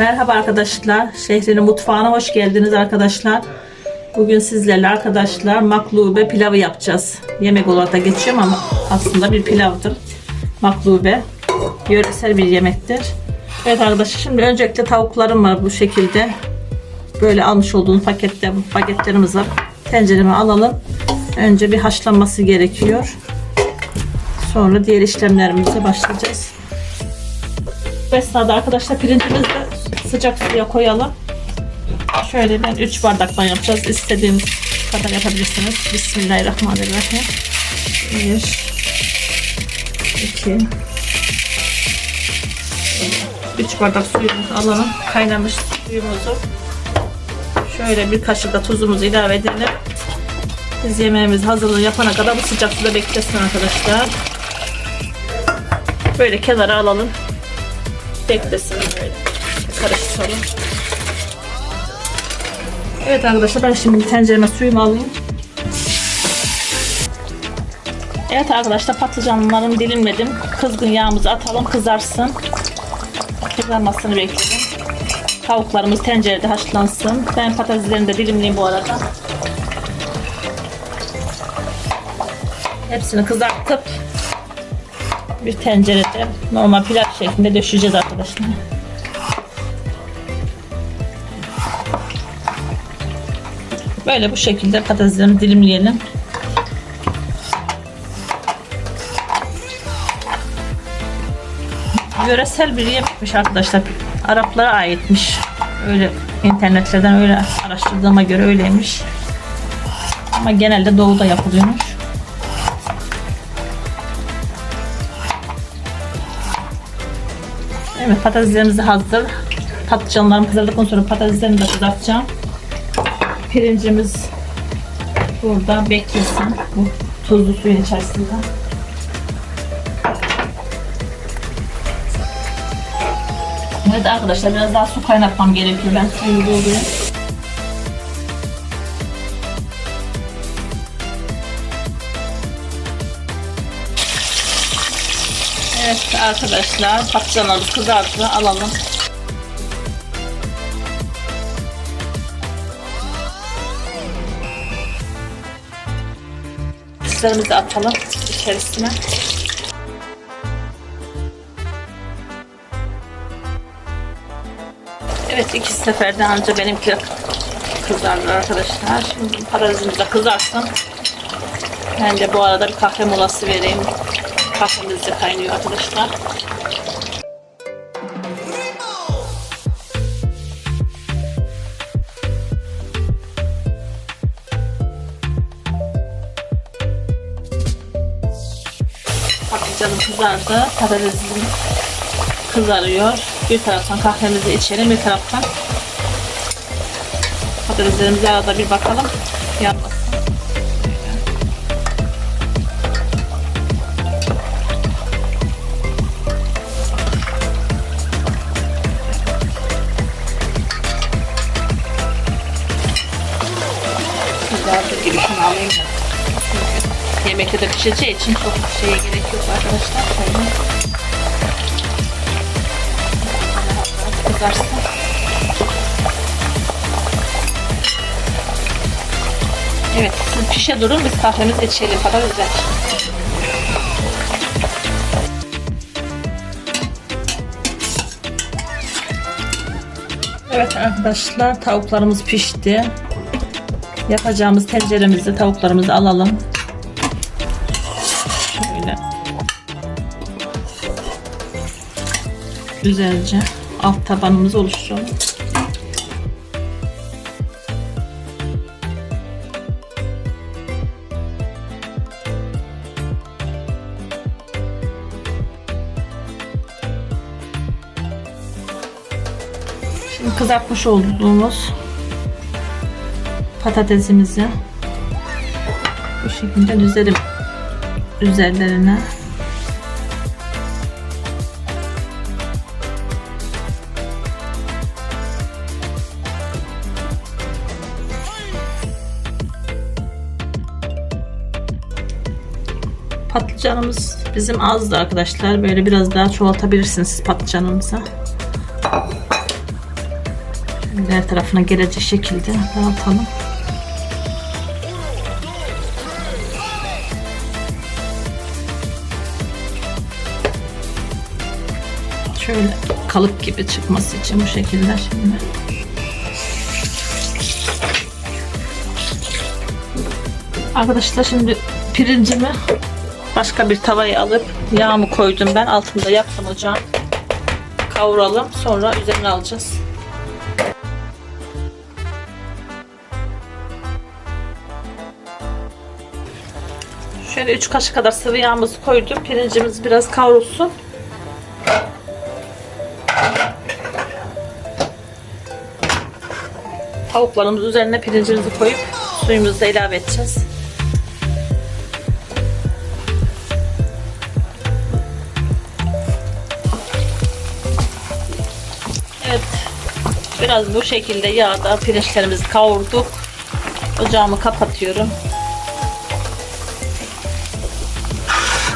Merhaba arkadaşlar. Şehrin mutfağına hoş geldiniz arkadaşlar. Bugün sizlerle arkadaşlar maklube pilavı yapacağız. Yemek olarak da geçiyorum ama aslında bir pilavdır. Maklube. Yöresel bir yemektir. Evet arkadaşlar şimdi öncelikle tavuklarım var bu şekilde. Böyle almış olduğum pakette paketlerimiz var. Tencereme alalım. Önce bir haşlanması gerekiyor. Sonra diğer işlemlerimize başlayacağız. Bu esnada arkadaşlar pirincimizi de sıcak suya koyalım. Şöyle ben 3 bardaktan yapacağız. İstediğiniz kadar yapabilirsiniz. Bismillahirrahmanirrahim. 1 2 3 bardak suyumuzu alalım. Kaynamış suyumuzu şöyle bir kaşık da tuzumuzu ilave edelim. Biz yemeğimizi hazırlığı yapana kadar bu sıcak suda beklesin arkadaşlar. Böyle kenara alalım. Beklesin böyle. Karıştıralım. Evet arkadaşlar ben şimdi tencereme suyumu alayım. Evet arkadaşlar patlıcanlarımı dilimledim. Kızgın yağımızı atalım kızarsın. Kızarmasını bekledim. Tavuklarımız tencerede haşlansın. Ben patateslerimi de dilimleyeyim bu arada. Hepsini kızartıp bir tencerede normal pilav şeklinde döşeceğiz arkadaşlar. Böyle bu şekilde patateslerimi dilimleyelim. Yöresel bir yemekmiş arkadaşlar. Araplara aitmiş. Öyle internetlerden öyle araştırdığıma göre öyleymiş. Ama genelde doğuda yapılıyormuş. Evet patateslerimiz hazır. Patlıcanlarım kızardıktan sonra patateslerimi de kızartacağım. Pirincimiz burada beklesin. Bu tuzlu suyun içerisinde. Evet arkadaşlar biraz daha su kaynatmam gerekiyor. Ben suyunu dolduruyorum. Evet arkadaşlar patlıcanlarımız kızarttı. Alalım. Soslarımızı atalım içerisine. Evet iki seferde anca benimki kızardı arkadaşlar. Şimdi patatesimiz de kızarsın. Ben de bu arada bir kahve molası vereyim. Kahvemiz de kaynıyor arkadaşlar. Patlıcanım kızardı. Patatesim kızarıyor. Bir taraftan kahvemizi içelim, bir taraftan patateslerimize arada bir bakalım. Yanmasın. Yemekte de pişeceği için çok şeye gerek yok arkadaşlar. Şöyle kızarsın. Evet, siz pişe durun, biz kahvemizi içelim kadar güzel. Evet arkadaşlar, tavuklarımız pişti. Yapacağımız tenceremizde tavuklarımızı alalım. Güzelce alt tabanımızı oluşturalım. Şimdi kızartmış olduğumuz patatesimizi bu şekilde düzelim üzerlerine. Patlıcanımız bizim azdı arkadaşlar. Böyle biraz daha çoğaltabilirsiniz patlıcanımızı. Şöyle her tarafına gelecek şekilde dağıtalım. Şöyle kalıp gibi çıkması için bu şekilde şimdi. Arkadaşlar şimdi pirincimi başka bir tavaya alıp yağımı koydum ben. Altında yaktım ocağım. Kavuralım. Sonra üzerine alacağız. Şöyle 3 kaşık kadar sıvı yağımızı koydum. Pirincimiz biraz kavrulsun. Tavuklarımız üzerine pirincimizi koyup suyumuzu da ilave edeceğiz. Biraz bu şekilde yağda pirinçlerimizi kavurduk. Ocağımı kapatıyorum.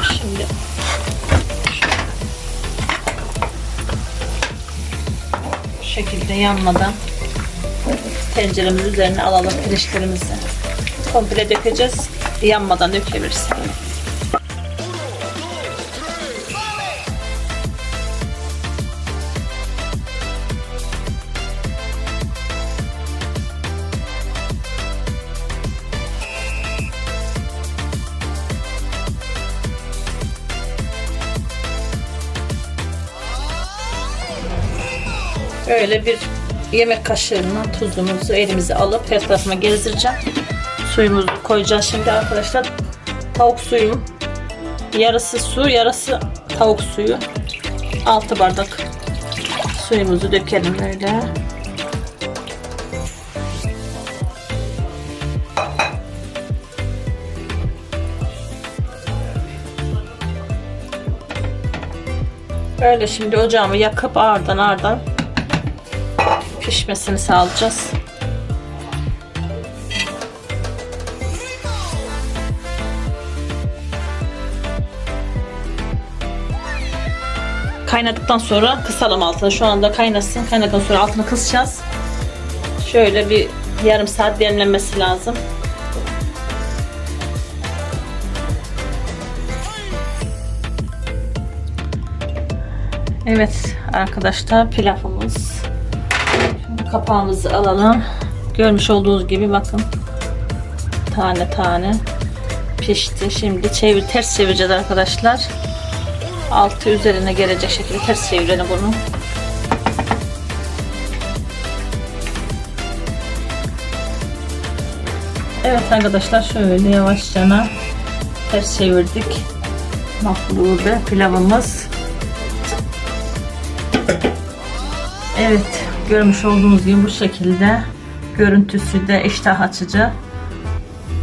Şimdi bu şekilde yanmadan tenceremizin üzerine alalım pirinçlerimizi. Komple dökeceğiz. Yanmadan dökebiliriz. Böyle bir yemek kaşığından tuzumuzu elimize alıp her tarafına gezdireceğim. Suyumuzu koyacağız şimdi arkadaşlar. Tavuk suyum. Yarısı su, yarısı tavuk suyu. 6 bardak suyumuzu dökelim böyle. Böyle şimdi ocağımı yakıp ardından ardından pişmesini sağlayacağız. Kaynadıktan sonra kısalım altını. Şu anda kaynasın. Kaynadıktan sonra altını kısacağız. Şöyle bir yarım saat demlenmesi lazım. Evet arkadaşlar pilavımız Kapağımızı alalım. Görmüş olduğunuz gibi bakın. Tane tane pişti. Şimdi çevir ters çevireceğiz arkadaşlar. Altı üzerine gelecek şekilde ters çevirelim bunu. Evet arkadaşlar şöyle yavaşça ters çevirdik. Mahlube pilavımız. Evet görmüş olduğunuz gibi bu şekilde görüntüsü de iştah açıcı.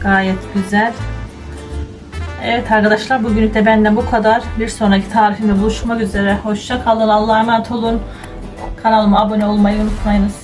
Gayet güzel. Evet arkadaşlar bugünlük de benden bu kadar. Bir sonraki tarifimde buluşmak üzere. Hoşça kalın Allah'a emanet olun. Kanalıma abone olmayı unutmayınız